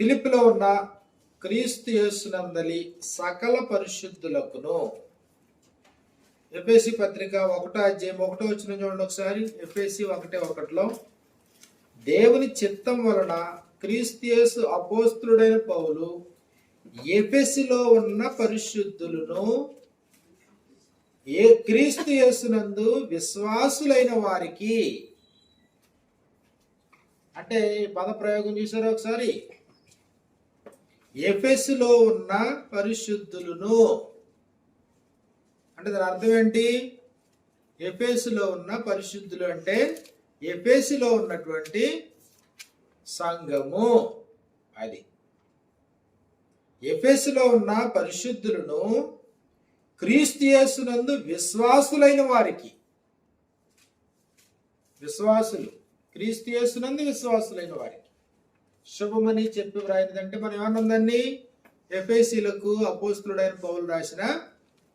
ఫిలిప్లో ఉన్న క్రీస్తు యేసునందలి సకల పరిశుద్ధులకును. ఎఫ్ఎసి పత్రిక ఒకటో అధ్యాయం ఒకటో వచ్చిన చూడండి ఒకసారి. ఎఫ్ఎసి ఒకటే ఒకటిలో దేవుని చిత్తం వలన క్రీస్తు యేసు అపోస్తుడైన పౌలు ఎఫెసిలో ఉన్న పరిశుద్ధులను ఏ క్రీస్తు యేసునందు విశ్వాసులైన వారికి. అంటే పద ప్రయోగం చూసారా ఒకసారి? ఎఫెస్లో ఉన్న పరిశుద్ధులను. అంటే దాని అర్థం ఏంటి? ఎఫెస్లో ఉన్న పరిశుద్ధులు అంటే ఎఫెస్లో ఉన్నటువంటి సంఘము. అది. ఎఫెస్లో ఉన్న పరిశుద్ధులను క్రీస్తుయేసునందు విశ్వాసులైన వారికి. విశ్వాసులు. క్రీస్తుయేసునందు విశ్వాసులైన వారికి. శుభమని చెప్పి వ్రాయినదంటే మనం ఏమన్నదండి? ఎఫ్ఐసీలకు అపోస్తుడైన పౌలు రాసిన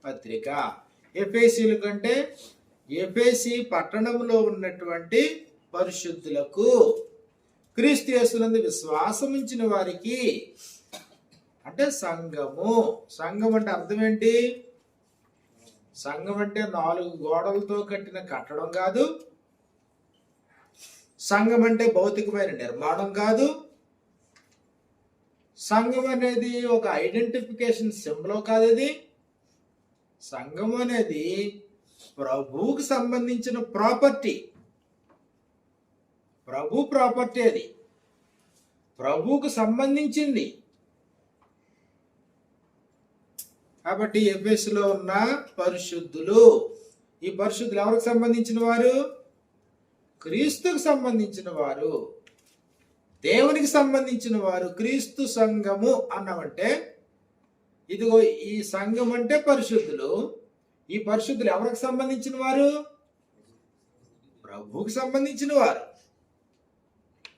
పత్రిక. ఎఫ్ఐసీలకు కంటే ఎఫ్ఏసి పట్టణంలో ఉన్నటువంటి పరిశుద్ధులకు క్రీస్తు యేసునందు విశ్వాసం వారికి అంటే సంఘము. సంఘం అంటే అర్థం ఏంటి? సంఘం అంటే నాలుగు గోడలతో కట్టిన కట్టడం కాదు. సంఘం అంటే భౌతికమైన నిర్మాణం కాదు. సంఘం అనేది ఒక ఐడెంటిఫికేషన్ సింబల్ కాదు అది సంఘం అనేది ప్రభువుకు సంబంధించిన ప్రాపర్టీ ప్రభు ప్రాపర్టీ అది. ప్రభువుకు సంబంధించింది. కాబట్టి ఎఫ్ఎస్లో ఉన్న పరిశుద్ధులు. ఈ పరిశుద్ధులు ఎవరికి సంబంధించిన వారు? క్రీస్తుకు సంబంధించిన వారు. దేవునికి సంబంధించిన వారు క్రీస్తు సంఘము అన్నామంటే ఇదిగో ఈ సంఘం అంటే పరిశుద్ధులు. ఈ పరిశుద్ధులు ఎవరికి సంబంధించిన వారు? ప్రభువుకు సంబంధించిన వారు.